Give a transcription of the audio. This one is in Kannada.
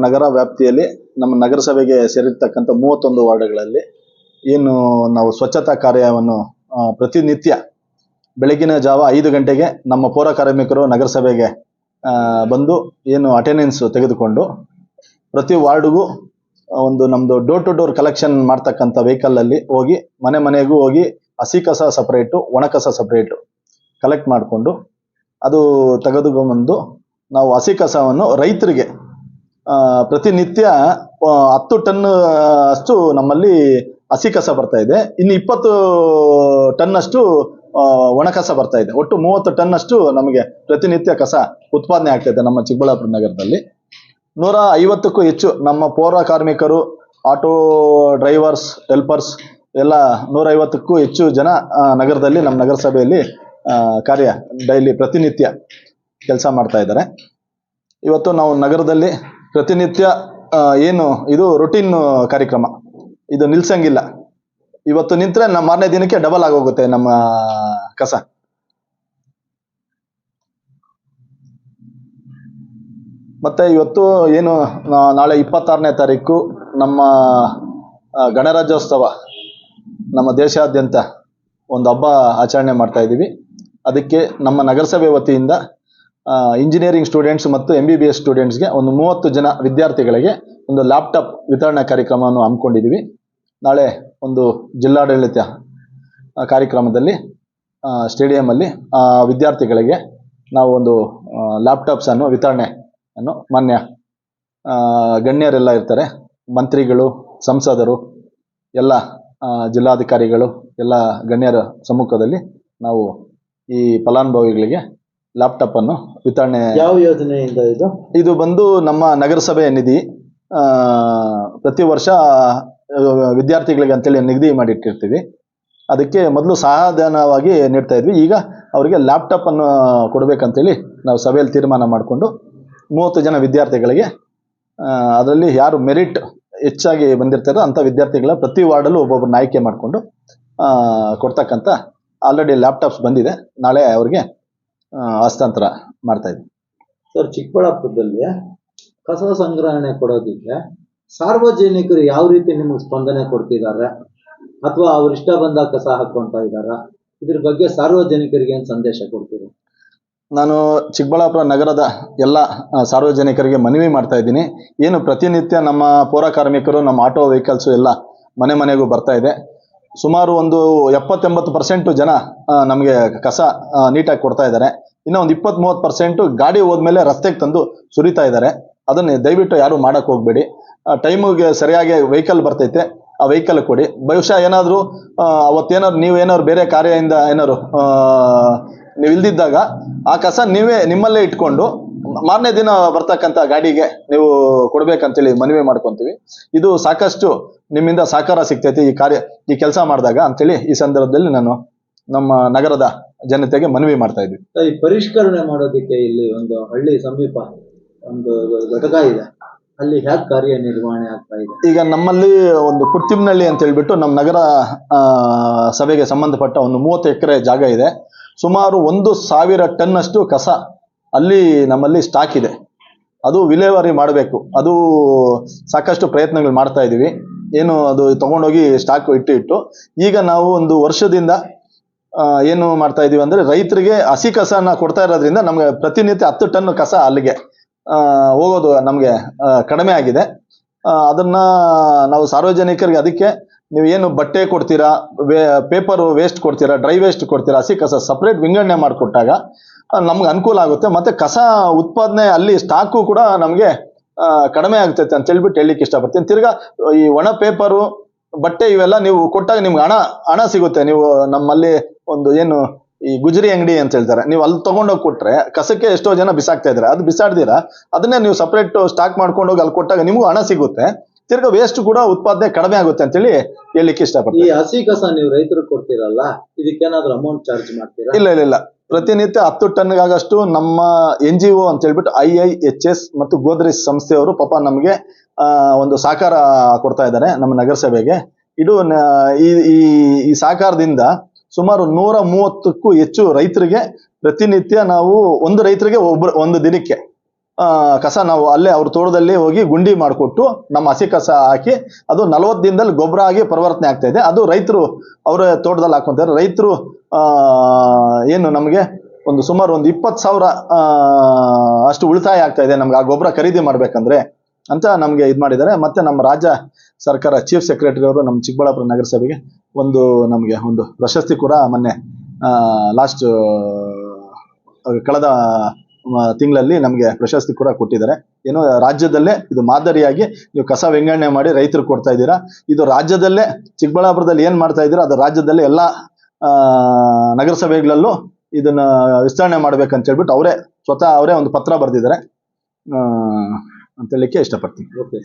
ನಗರ ವ್ಯಾಪ್ತಿಯಲ್ಲಿ ನಮ್ಮ ನಗರಸಭೆಗೆ ಸೇರಿರ್ತಕ್ಕಂಥ ಮೂವತ್ತೊಂದು ವಾರ್ಡ್ಗಳಲ್ಲಿ ಏನು ನಾವು ಸ್ವಚ್ಛತಾ ಕಾರ್ಯವನ್ನು ಪ್ರತಿನಿತ್ಯ ಬೆಳಗಿನ ಜಾವ ಐದು ಗಂಟೆಗೆ ನಮ್ಮ ಪೌರ ಕಾರ್ಮಿಕರು ನಗರಸಭೆಗೆ ಬಂದು ಏನು ಅಟೆಂಡೆನ್ಸ್ ತೆಗೆದುಕೊಂಡು ಪ್ರತಿ ವಾರ್ಡ್ಗೂ ಒಂದು ನಮ್ಮದು ಡೋರ್ ಟು ಡೋರ್ ಕಲೆಕ್ಷನ್ ಮಾಡ್ತಕ್ಕಂಥ ವೆಹಿಕಲಲ್ಲಿ ಹೋಗಿ ಮನೆ ಮನೆಗೂ ಹೋಗಿ ಹಸಿ ಕಸ ಸಪ್ರೇಟು ಒಣ ಕಸ ಸಪ್ರೇಟು ಕಲೆಕ್ಟ್ ಮಾಡಿಕೊಂಡು ಅದು ತೆಗೆದುಕೊಂಡ್ಬಂದು ನಾವು ಹಸಿ ಕಸವನ್ನು ರೈತರಿಗೆ ಪ್ರತಿನಿತ್ಯ ಹತ್ತು ಟನ್ ಅಷ್ಟು ನಮ್ಮಲ್ಲಿ ಹಸಿ ಕಸ ಬರ್ತಾ ಇದೆ. ಇನ್ನು ಇಪ್ಪತ್ತು ಟನ್ ಅಷ್ಟು ಒಣ ಕಸ ಬರ್ತಾ ಇದೆ. ಒಟ್ಟು ಮೂವತ್ತು ಟನ್ ಅಷ್ಟು ನಮಗೆ ಪ್ರತಿನಿತ್ಯ ಕಸ ಉತ್ಪಾದನೆ ಆಗ್ತಾ ಇದೆ ನಮ್ಮ ಚಿಕ್ಕಬಳ್ಳಾಪುರ ನಗರದಲ್ಲಿ. ನೂರ ಐವತ್ತಕ್ಕೂ ಹೆಚ್ಚು ನಮ್ಮ ಪೌರ ಕಾರ್ಮಿಕರು, ಆಟೋ ಡ್ರೈವರ್ಸ್, ಹೆಲ್ಪರ್ಸ್ ಎಲ್ಲ ನೂರ ಐವತ್ತಕ್ಕೂ ಹೆಚ್ಚು ಜನ ನಗರದಲ್ಲಿ ನಮ್ಮ ನಗರಸಭೆಯಲ್ಲಿ ಕಾರ್ಯ ಡೈಲಿ ಪ್ರತಿನಿತ್ಯ ಕೆಲಸ ಮಾಡ್ತಾ ಇದ್ದಾರೆ. ಇವತ್ತು ನಾವು ನಗರದಲ್ಲಿ ಪ್ರತಿನಿತ್ಯ ಏನು, ಇದು ರೊಟೀನ್ ಕಾರ್ಯಕ್ರಮ. ಇದು ನಿಲ್ಸಂಗಿಲ್ಲ. ಇವತ್ತು ನಿಂತ್ರೆ ನಮ್ಮ ಮಾರನೇ ದಿನಕ್ಕೆ ಡಬಲ್ ಆಗೋಗುತ್ತೆ ನಮ್ಮ ಕಸ. ಮತ್ತೆ ಇವತ್ತು ಏನು ನಾಳೆ ಇಪ್ಪತ್ತಾರನೇ ತಾರೀಕು ನಮ್ಮ ಗಣರಾಜ್ಯೋತ್ಸವ. ನಮ್ಮ ದೇಶಾದ್ಯಂತ ಒಂದು ಹಬ್ಬ ಆಚರಣೆ ಮಾಡ್ತಾ ಇದ್ದೀವಿ. ಅದಕ್ಕೆ ನಮ್ಮ ನಗರಸಭೆ ವತಿಯಿಂದ ಇಂಜಿನಿಯರಿಂಗ್ ಸ್ಟೂಡೆಂಟ್ಸ್ ಮತ್ತು ಎಂ ಬಿ ಬಿ ಎಸ್ ಸ್ಟೂಡೆಂಟ್ಸ್ಗೆ ಒಂದು ಮೂವತ್ತು ಜನ ವಿದ್ಯಾರ್ಥಿಗಳಿಗೆ ಒಂದು ಲ್ಯಾಪ್ಟಾಪ್ ವಿತರಣಾ ಕಾರ್ಯಕ್ರಮವನ್ನು ಹಮ್ಮಿಕೊಂಡಿದ್ದೀವಿ. ನಾಳೆ ಒಂದು ಜಿಲ್ಲಾಡಳಿತ ಕಾರ್ಯಕ್ರಮದಲ್ಲಿ ಸ್ಟೇಡಿಯಮಲ್ಲಿ ವಿದ್ಯಾರ್ಥಿಗಳಿಗೆ ನಾವು ಒಂದು ಲ್ಯಾಪ್ಟಾಪ್ಸನ್ನು ವಿತರಣೆ ಅನ್ನು ಮಾನ್ಯ ಗಣ್ಯರೆಲ್ಲ ಇರ್ತಾರೆ. ಮಂತ್ರಿಗಳು, ಸಂಸದರು, ಎಲ್ಲ ಜಿಲ್ಲಾಧಿಕಾರಿಗಳು, ಎಲ್ಲ ಗಣ್ಯರ ಸಮ್ಮುಖದಲ್ಲಿ ನಾವು ಈ ಫಲಾನುಭವಿಗಳಿಗೆ ಲ್ಯಾಪ್ಟಾಪ್ ಅನ್ನು ವಿತರಣೆ ಯಾವ ಯೋಜನೆಯಿಂದ ಇದು? ಇದು ಬಂದು ನಮ್ಮ ನಗರಸಭೆ ನಿಧಿ. ಆ, ಪ್ರತಿ ವರ್ಷ ವಿದ್ಯಾರ್ಥಿಗಳಿಗೆ ಅಂತೇಳಿ ನಿಗದಿ ಮಾಡಿಟ್ಟಿರ್ತೀವಿ. ಅದಕ್ಕೆ ಮೊದಲು ಸಹಾಯಧನವಾಗಿ ನೀಡ್ತಾ ಇದ್ವಿ. ಈಗ ಅವರಿಗೆ ಲ್ಯಾಪ್ಟಾಪ್ ಅನ್ನು ಕೊಡಬೇಕಂತೇಳಿ ನಾವು ಸಭೆಯಲ್ಲಿ ತೀರ್ಮಾನ ಮಾಡಿಕೊಂಡು ಮೂವತ್ತು ಜನ ವಿದ್ಯಾರ್ಥಿಗಳಿಗೆ ಅದರಲ್ಲಿ ಯಾರು ಮೆರಿಟ್ ಹೆಚ್ಚಾಗಿ ಬಂದಿರ್ತಾರೋ ಅಂಥ ವಿದ್ಯಾರ್ಥಿಗಳ ಪ್ರತಿ ವಾರ್ಡಲ್ಲೂ ಒಬ್ಬೊಬ್ಬರನ್ನ ಆಯ್ಕೆ ಮಾಡಿಕೊಂಡು ಕೊಡ್ತಕ್ಕಂಥ ಆಲ್ರೆಡಿ ಲ್ಯಾಪ್ಟಾಪ್ಸ್ ಬಂದಿದೆ. ನಾಳೆ ಅವ್ರಿಗೆ ಹಸ್ತಾಂತರ ಮಾಡ್ತಾ ಇದ್ವಿ ಸರ್ ಚಿಕ್ಕಬಳ್ಳಾಪುರದಲ್ಲಿ ಕಸ ಸಂಗ್ರಹಣೆ ಕೊಡೋದಿಕ್ಕೆ ಸಾರ್ವಜನಿಕರು ಯಾವ ರೀತಿ ನಿಮಗೆ ಸ್ಪಂದನೆ ಕೊಡ್ತಿದ್ದಾರೆ? ಅಥವಾ ಅವ್ರ ಇಷ್ಟ ಬಂದಾಗ ಕಸ ಹಾಕೊಂತ ಇದಾರ ಇದ್ರ ಬಗ್ಗೆ ಸಾರ್ವಜನಿಕರಿಗೆ ಏನ್ ಸಂದೇಶ ಕೊಡ್ತೀರಿ? ನಾನು ಚಿಕ್ಕಬಳ್ಳಾಪುರ ನಗರದ ಎಲ್ಲ ಸಾರ್ವಜನಿಕರಿಗೆ ಮನವಿ ಮಾಡ್ತಾ ಇದ್ದೀನಿ. ಏನು ಪ್ರತಿನಿತ್ಯ ನಮ್ಮ ಪೌರ ಕಾರ್ಮಿಕರು ನಮ್ಮ ಆಟೋ ವೆಹಿಕಲ್ಸು ಎಲ್ಲ ಮನೆ ಮನೆಗೂ ಬರ್ತಾ ಇದೆ. ಸುಮಾರು ಒಂದು ಎಪ್ಪತ್ತೆಂಬತ್ತು ಪರ್ಸೆಂಟು ಜನ ನಮಗೆ ಕಸ ನೀಟಾಗಿ ಕೊಡ್ತಾ ಇದ್ದಾರೆ. ಇನ್ನು ಒಂದು ಇಪ್ಪತ್ತ್ ಮೂವತ್ತು ಪರ್ಸೆಂಟು ಗಾಡಿ ಹೋದ್ಮೇಲೆ ರಸ್ತೆಗೆ ತಂದು ಸುರಿತಾ ಇದ್ದಾರೆ. ಅದನ್ನು ದಯವಿಟ್ಟು ಯಾರು ಮಾಡೋಕೆ ಹೋಗಬೇಡಿ. ಟೈಮಿಗೆ ಸರಿಯಾಗಿ ವೆಹಿಕಲ್ ಬರ್ತೈತೆ, ಆ ವೆಹಿಕಲ್ ಕೊಡಿ. ಬಹುಶಃ ಏನಾದರೂ ಅವತ್ತೇನಾದ್ರು ನೀವು ಏನಾದ್ರು ಬೇರೆ ಕಾರ್ಯದಿಂದ ಏನಾದ್ರು ನೀವು ಇಲ್ದಿದ್ದಾಗ ಆ ಕಸ ನೀವೇ ನಿಮ್ಮಲ್ಲೇ ಇಟ್ಕೊಂಡು ಮಾರನೇ ದಿನ ಬರ್ತಕ್ಕಂತ ಗಾಡಿಗೆ ನೀವು ಕೊಡ್ಬೇಕಂತೇಳಿ ಮನವಿ ಮಾಡ್ಕೊಂತೀವಿ. ಇದು ಸಾಕಷ್ಟು ನಿಮ್ಮಿಂದ ಸಹಕಾರ ಸಿಗ್ತೈತಿ ಈ ಕಾರ್ಯ ಈ ಕೆಲಸ ಮಾಡಿದಾಗ ಅಂತೇಳಿ ಈ ಸಂದರ್ಭದಲ್ಲಿ ನಾನು ನಮ್ಮ ನಗರದ ಜನತೆಗೆ ಮನವಿ ಮಾಡ್ತಾ ಇದ್ವಿ. ಈ ಪರಿಷ್ಕರಣೆ ಮಾಡೋದಕ್ಕೆ ಇಲ್ಲಿ ಒಂದು ಹಳ್ಳಿ ಸಮೀಪ ಒಂದು ಘಟಕ ಇದೆ. ಅಲ್ಲಿ ಕಾರ್ಯ ನಿರ್ವಹಣೆ ಆಗ್ತಾ ಇದೆ? ಈಗ ನಮ್ಮಲ್ಲಿ ಒಂದು ಕುರ್ತಿಮ್ನಳ್ಳಿ ಅಂತ ಹೇಳ್ಬಿಟ್ಟು ನಮ್ಮ ನಗರ ಸಭೆಗೆ ಸಂಬಂಧಪಟ್ಟ ಒಂದು ಮೂವತ್ತು ಎಕರೆ ಜಾಗ ಇದೆ. ಸುಮಾರು ಒಂದು ಸಾವಿರ ಟನ್ ಅಷ್ಟು ಕಸ ಅಲ್ಲಿ ನಮ್ಮಲ್ಲಿ ಸ್ಟಾಕ್ ಇದೆ. ಅದು ವಿಲೇವಾರಿ ಮಾಡಬೇಕು. ಅದು ಸಾಕಷ್ಟು ಪ್ರಯತ್ನಗಳು ಮಾಡ್ತಾ ಇದ್ದೀವಿ ಏನು ಅದು ತಗೊಂಡೋಗಿ ಸ್ಟಾಕ್ ಇಟ್ಟು ಇಟ್ಟು, ಈಗ ನಾವು ಒಂದು ವರ್ಷದಿಂದ ಏನು ಮಾಡ್ತಾ ಇದೀವಿ ಅಂದ್ರೆ ರೈತರಿಗೆ ಹಸಿ ಕಸನ ಕೊಡ್ತಾ ಇರೋದ್ರಿಂದ ನಮಗೆ ಪ್ರತಿನಿತ್ಯ ಹತ್ತು ಟನ್ ಕಸ ಅಲ್ಲಿಗೆ ಹೋಗೋದು ನಮಗೆ ಕಡಿಮೆ ಆಗಿದೆ. ಅದನ್ನ ನಾವು ಸಾರ್ವಜನಿಕರಿಗೆ ಅದಕ್ಕೆ ನೀವು ಏನು ಬಟ್ಟೆ ಕೊಡ್ತೀರಾ ಪೇಪರ್ ವೇಸ್ಟ್ ಕೊಡ್ತೀರಾ ಡ್ರೈ ವೇಸ್ಟ್ ಕೊಡ್ತೀರಾ, ಹಸಿ ಕಸ ಸಪ್ರೇಟ್ ವಿಂಗಡಣೆ ಮಾಡಿಕೊಟ್ಟಾಗ ನಮ್ಗೆ ಅನುಕೂಲ ಆಗುತ್ತೆ. ಮತ್ತೆ ಕಸ ಉತ್ಪಾದನೆ ಅಲ್ಲಿ ಸ್ಟಾಕು ಕೂಡ ನಮಗೆ ಕಡಿಮೆ ಆಗ್ತೈತೆ ಅಂತ ಹೇಳ್ಬಿಟ್ಟು ಹೇಳಲಿಕ್ಕೆ ಇಷ್ಟಪಡ್ತೀನಿ. ತಿರ್ಗಾ, ಈ ಒಣ ಪೇಪರು ಬಟ್ಟೆ ಇವೆಲ್ಲ ನೀವು ಕೊಟ್ಟಾಗ ನಿಮ್ಗೆ ಹಣ ಹಣ ಸಿಗುತ್ತೆ. ನೀವು ನಮ್ಮಲ್ಲಿ ಒಂದು ಏನು, ಈ ಗುಜರಿ ಅಂಗಡಿ ಅಂತ ಹೇಳ್ತಾರೆ. ನೀವು ಅಲ್ಲಿ ತಗೊಂಡೋಗಿ ಕೊಟ್ರೆ ಕಸಕ್ಕೆ ಎಷ್ಟೋ ಜನ ಬಿಸಾಕ್ತಾ ಇದ್ದಾರೆ. ಅದು ಬಿಸಾಡ್ದಿರಾ, ಅದನ್ನೇ ನೀವು ಸಪ್ರೇಟ್ ಸ್ಟಾಕ್ ಮಾಡ್ಕೊಂಡು ಹೋಗಿ ಅಲ್ಲಿ ಕೊಟ್ಟಾಗ ನಿಮಗೂ ಹಣ ಸಿಗುತ್ತೆ. ತಿರ್ಗಾ ವೇಸ್ಟ್ ಕೂಡ ಉತ್ಪಾದನೆ ಕಡಿಮೆ ಆಗುತ್ತೆ ಅಂತೇಳಿ ಹೇಳಲಿಕ್ಕೆ ಈ ಇಷ್ಟಪಡ್ತೀನಿ ಹಸಿ ಕಸ ನೀವು ರೈತರಿಗೆ ಕೊಡ್ತೀರಲ್ಲ ಇದಕ್ಕೇನಾದ್ರೂ ಅಮೌಂಟ್ ಚಾರ್ಜ್ ಮಾಡ್ತೀರಾ? ಇಲ್ಲ ಇಲ್ಲ ಇಲ್ಲ. ಪ್ರತಿನಿತ್ಯ ಹತ್ತು ಆಗಷ್ಟು ನಮ್ಮ ಎನ್ ಜಿ ಒ ಅಂತ ಹೇಳ್ಬಿಟ್ಟು ಐ ಐ ಎಚ್ ಎಸ್ ಮತ್ತು ಗೋದ್ರೇಜ್ ಸಂಸ್ಥೆಯವರು ಪಾಪ ನಮಗೆ ಆ, ಒಂದು ಸಹಕಾರ ಕೊಡ್ತಾ ಇದ್ದಾರೆ ನಮ್ಮ ನಗರಸಭೆಗೆ. ಇದು ಈ ಈ- ಈ ಸಹಕಾರದಿಂದ ಸುಮಾರು ನೂರ ಮೂವತ್ತಕ್ಕೂ ಹೆಚ್ಚು ರೈತರಿಗೆ ಪ್ರತಿನಿತ್ಯ ನಾವು ಒಂದು ರೈತರಿಗೆ ಒಬ್ಬರು ಒಂದು ದಿನಕ್ಕೆ ಕಸ ನಾವು ಅಲ್ಲೇ ಅವ್ರ ತೋಟದಲ್ಲಿ ಹೋಗಿ ಗುಂಡಿ ಮಾಡಿಕೊಟ್ಟು ನಮ್ಮ ಹಸಿ ಕಸ ಹಾಕಿ ಅದು ನಲವತ್ತು ದಿನದಲ್ಲಿ ಗೊಬ್ಬರ ಆಗಿ ಪರಿವರ್ತನೆ ಆಗ್ತಾ ಇದೆ. ಅದು ರೈತರು ಅವರ ತೋಟದಲ್ಲಿ ಹಾಕೊಂತಾರೆ ರೈತರು ಏನು ನಮಗೆ ಒಂದು ಸುಮಾರು ಒಂದು ಇಪ್ಪತ್ತು ಸಾವಿರ ಅಷ್ಟು ಉಳಿತಾಯ ಆಗ್ತಾ ಇದೆ. ನಮ್ಗೆ ಆ ಗೊಬ್ಬರ ಖರೀದಿ ಮಾಡ್ಬೇಕಂದ್ರೆ ಅಂತ ನಮಗೆ ಇದು ಮಾಡಿದ್ದಾರೆ. ಮತ್ತೆ ನಮ್ಮ ರಾಜ್ಯ ಸರ್ಕಾರ ಚೀಫ್ ಸೆಕ್ರೆಟರಿ ಅವರು ನಮ್ಮ ಚಿಕ್ಕಬಳ್ಳಾಪುರ ನಗರಸಭೆಗೆ ಒಂದು ನಮಗೆ ಒಂದು ಪ್ರಶಸ್ತಿ ಕೂಡ ಮೊನ್ನೆ ಲಾಸ್ಟ್ ಕಳೆದ ತಿಂಗಳಲ್ಲಿ ನಮಗೆ ಪ್ರಶಸ್ತಿ ಕೂಡ ಕೊಟ್ಟಿದ್ದಾರೆ. ಏನೋ ರಾಜ್ಯದಲ್ಲೇ ಇದು ಮಾದರಿಯಾಗಿ ನೀವು ಕಸ ವಿಂಗಡಣೆ ಮಾಡಿ ರೈತರು ಕೊಡ್ತಾ ಇದ್ದೀರಾ? ಇದು ರಾಜ್ಯದಲ್ಲೇ ಚಿಕ್ಕಬಳ್ಳಾಪುರದಲ್ಲಿ ಏನು ಮಾಡ್ತಾ ಇದ್ದೀರಾ? ಅದು ರಾಜ್ಯದಲ್ಲೇ ಎಲ್ಲ ನಗರಸಭೆಗಳಲ್ಲೂ ಇದನ್ನ ವಿಸ್ತರಣೆ ಮಾಡ್ಬೇಕಂತ ಹೇಳ್ಬಿಟ್ಟು ಅವರೇ, ಸ್ವತಃ ಅವರೇ ಒಂದು ಪತ್ರ ಬರೆದಿದ್ದಾರೆ. ಅಂತ ಹೇಳಲಿಕ್ಕೆ ಇಷ್ಟಪಡ್ತೀನಿ. ಓಕೆ